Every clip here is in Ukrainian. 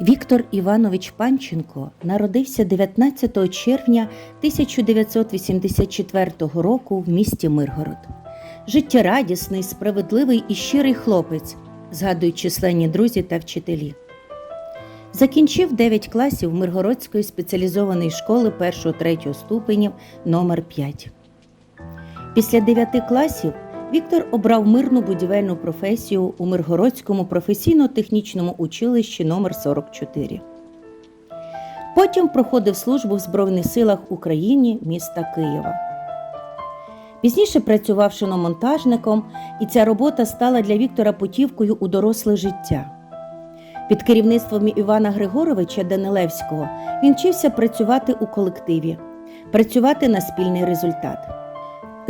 Віктор Іванович Панченко народився 19 червня 1984 року в місті Миргород. Життєрадісний, справедливий і щирий хлопець, згадують численні друзі та вчителі. Закінчив 9 класів Миргородської спеціалізованої школи 1-3 ступенів номер 5 Після 9 класів Віктор обрав мирну будівельну професію у Миргородському професійно-технічному училищі номер 44 Потім проходив службу в Збройних силах України міста Києва. Пізніше працював шиномонтажником, і ця робота стала для Віктора путівкою у доросле життя. Під керівництвом Івана Григоровича Данилевського він вчився працювати у колективі, працювати на спільний результат.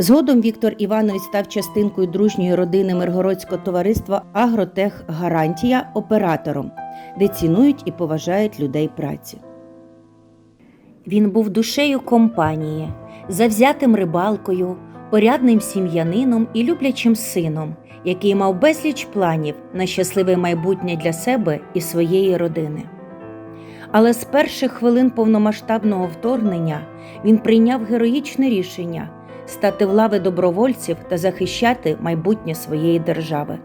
Згодом Віктор Іванович став частинкою дружньої родини Миргородського товариства Агротех Гарантія оператором, де цінують і поважають людей праці. Він був душею компанії, завзятим рибалкою, порядним сім'янином і люблячим сином, який мав безліч планів на щасливе майбутнє для себе і своєї родини. Але з перших хвилин повномасштабного вторгнення він прийняв героїчне рішення стати в лави добровольців та захищати майбутнє своєї держави.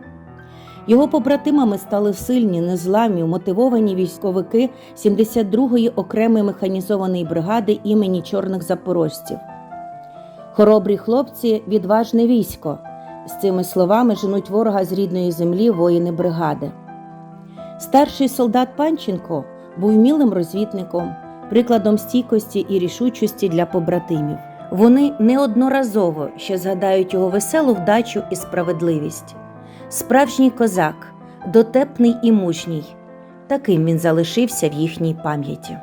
Його побратимами стали сильні, незламні, мотивовані військовики 72-ї окремої механізованої бригади імені чорних запорожців. Хоробрі хлопці, відважне військо. З цими словами женуть ворога з рідної землі воїни бригади. Старший солдат Панченко був вмілим розвідником, прикладом стійкості і рішучості для побратимів. Вони неодноразово ще згадають його веселу вдачу і справедливість. Справжній козак, дотепний і мужній. Таким він залишився в їхній пам'яті.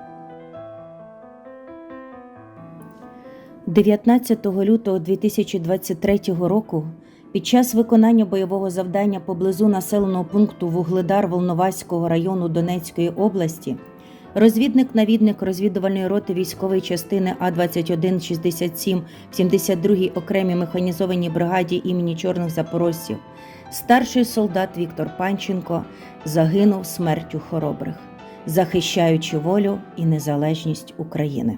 19 лютого 2023 року під час виконання бойового завдання поблизу населеного пункту Вугледар Волноваського району Донецької області розвідник-навідник розвідувальної роти військової частини А-2167 в 72-й окремій механізованій бригаді імені Чорних Запорожців старший солдат Віктор Панченко загинув смертю хоробрих, захищаючи волю і незалежність України.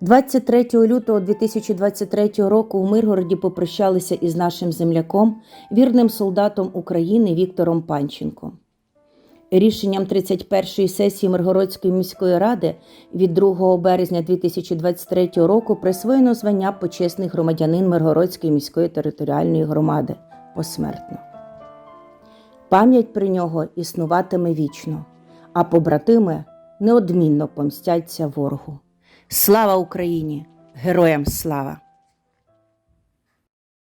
23 лютого 2023 року у Миргороді попрощалися із нашим земляком, вірним солдатом України Віктором Панченком. Рішенням 31-ї сесії Миргородської міської ради від 2 березня 2023 року присвоєно звання почесний громадянин Миргородської міської територіальної громади посмертно. Пам'ять про нього існуватиме вічно, а побратими неодмінно помстяться ворогу. Слава Україні! Героям слава!